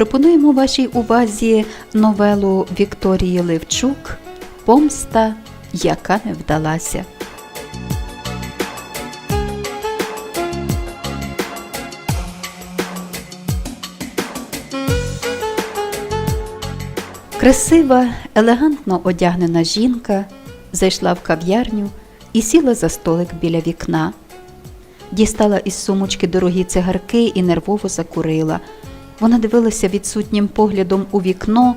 пропонуємо вашій увазі новелу Вікторії Левчук Помста, яка не вдалася. Красива, елегантно одягнена жінка зайшла в кав'ярню і сіла за столик біля вікна. Дістала із сумочки дорогі цигарки і нервово закурила. Вона дивилася відсутнім поглядом у вікно,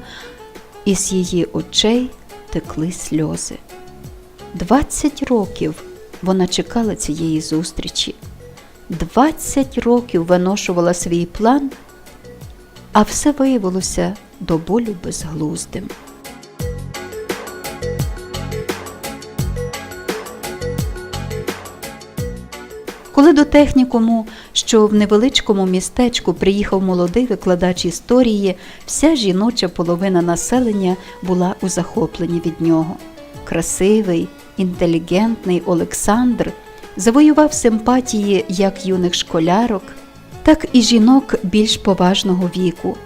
і з її очей текли сльози. Двадцять років вона чекала цієї зустрічі. Двадцять років виношувала свій план, а все виявилося до болю безглуздим. Коли до технікуму, що в невеличкому містечку приїхав молодий викладач історії, вся жіноча половина населення була у захопленні від нього. Красивий, інтелігентний Олександр завоював симпатії як юних школярок, так і жінок більш поважного віку.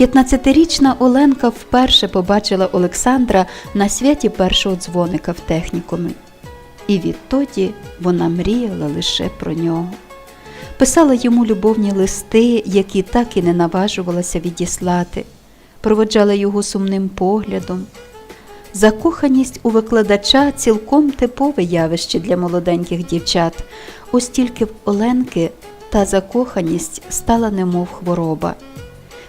15-річна Оленка вперше побачила Олександра на святі першого дзвоника в технікумі. І відтоді вона мріяла лише про нього. Писала йому любовні листи, які так і не наважувалася відіслати, проводжала його сумним поглядом. Закоханість у викладача цілком типове явище для молоденьких дівчат, ось тільки в Оленки та закоханість стала немов хвороба.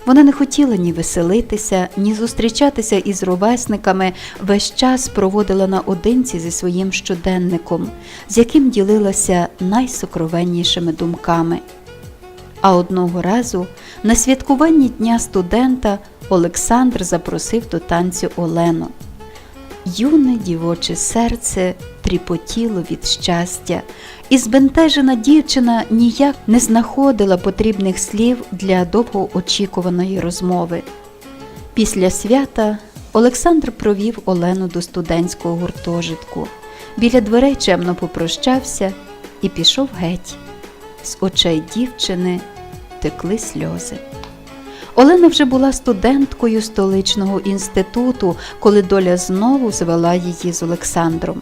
Вона не хотіла ні веселитися, ні зустрічатися із ровесниками, весь час проводила наодинці зі своїм щоденником, з яким ділилася найсокровеннішими думками. А одного разу на святкуванні Дня студента Олександр запросив до танцю Олену. Юне дівоче серце тріпотіло від щастя, і збентежена дівчина ніяк не знаходила потрібних слів для довгоочікуваної розмови. Після свята Олександр провів Олену до студентського гуртожитку. Біля дверей чемно попрощався і пішов геть. З очей дівчини текли сльози. Олена вже була студенткою столичного інституту, коли доля знову звела її з Олександром.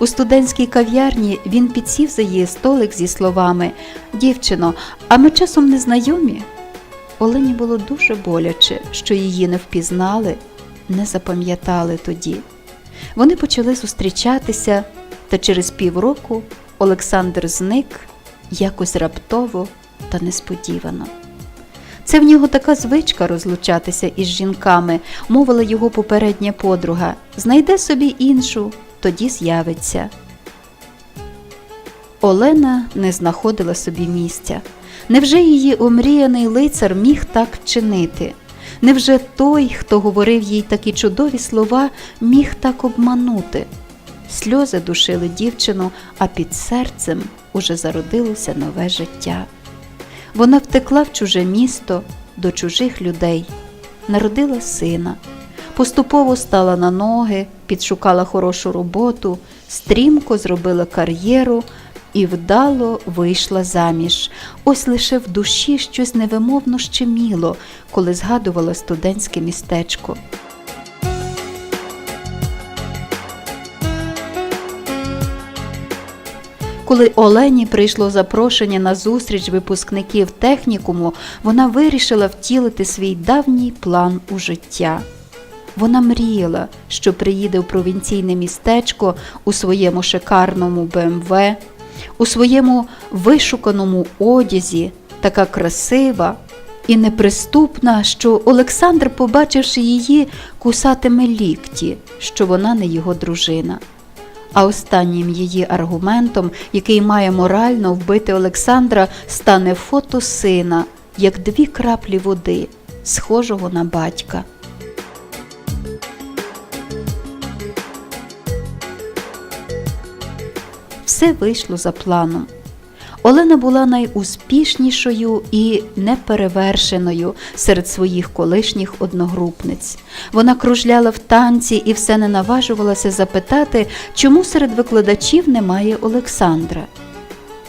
У студентській кав'ярні він підсів за її столик зі словами Дівчино, а ми часом не знайомі. Олені було дуже боляче, що її не впізнали, не запам'ятали тоді. Вони почали зустрічатися, та через півроку Олександр зник якось раптово та несподівано. Це в нього така звичка розлучатися із жінками, мовила його попередня подруга. Знайде собі іншу, тоді з'явиться. Олена не знаходила собі місця. Невже її омріяний лицар міг так вчинити? Невже той, хто говорив їй такі чудові слова, міг так обманути? Сльози душили дівчину, а під серцем уже зародилося нове життя. Вона втекла в чуже місто до чужих людей, народила сина, поступово стала на ноги, підшукала хорошу роботу, стрімко зробила кар'єру і вдало вийшла заміж. Ось лише в душі щось невимовно щеміло, коли згадувала студентське містечко. Коли Олені прийшло запрошення на зустріч випускників технікуму, вона вирішила втілити свій давній план у життя. Вона мріяла, що приїде в провінційне містечко у своєму шикарному БМВ, у своєму вишуканому одязі, така красива і неприступна, що Олександр, побачивши її, кусатиме лікті, що вона не його дружина. А останнім її аргументом, який має морально вбити Олександра, стане фото сина, як дві краплі води, схожого на батька. Все вийшло за планом. Олена була найуспішнішою і неперевершеною серед своїх колишніх одногрупниць. Вона кружляла в танці і все не наважувалася запитати, чому серед викладачів немає Олександра.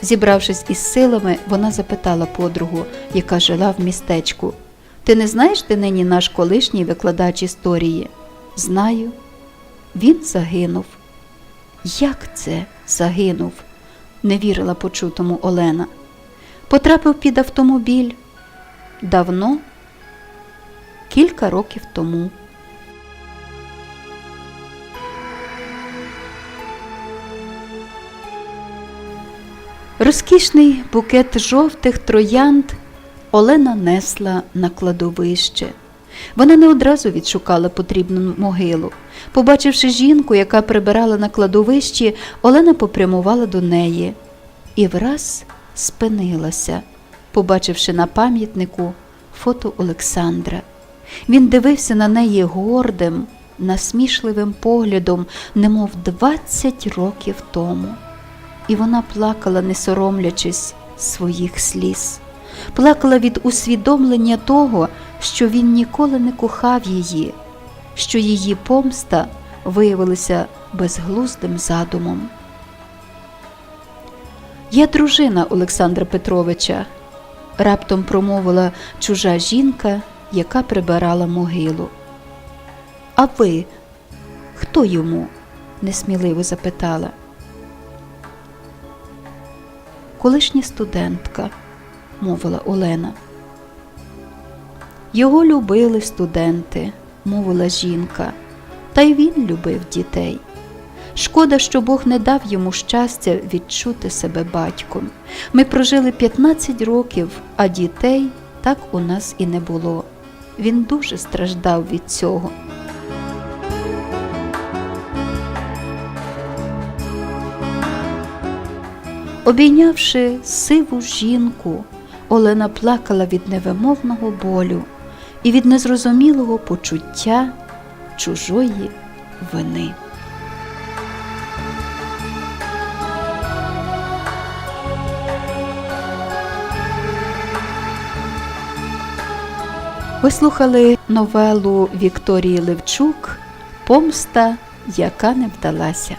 Зібравшись із силами, вона запитала подругу, яка жила в містечку. Ти не знаєш, де нині наш колишній викладач історії? Знаю. Він загинув. Як це загинув? Не вірила почутому Олена. Потрапив під автомобіль. Давно, кілька років тому. Розкішний букет жовтих троянд Олена несла на кладовище. Вона не одразу відшукала потрібну могилу. Побачивши жінку, яка прибирала на кладовищі, Олена попрямувала до неї і враз спинилася, побачивши на пам'ятнику фото Олександра. Він дивився на неї гордим, насмішливим поглядом, немов 20 років тому. І вона плакала, не соромлячись своїх сліз, плакала від усвідомлення того, що він ніколи не кохав її, що її помста виявилася безглуздим задумом. Я дружина Олександра Петровича, раптом промовила чужа жінка, яка прибирала могилу. А ви хто йому? несміливо запитала. Колишня студентка, мовила Олена. Його любили студенти, мовила жінка, та й він любив дітей. Шкода, що Бог не дав йому щастя відчути себе батьком. Ми прожили 15 років, а дітей так у нас і не було. Він дуже страждав від цього. Обійнявши сиву жінку, Олена плакала від невимовного болю і від незрозумілого почуття чужої вини. Ви слухали новелу Вікторії Левчук Помста, яка не вдалася.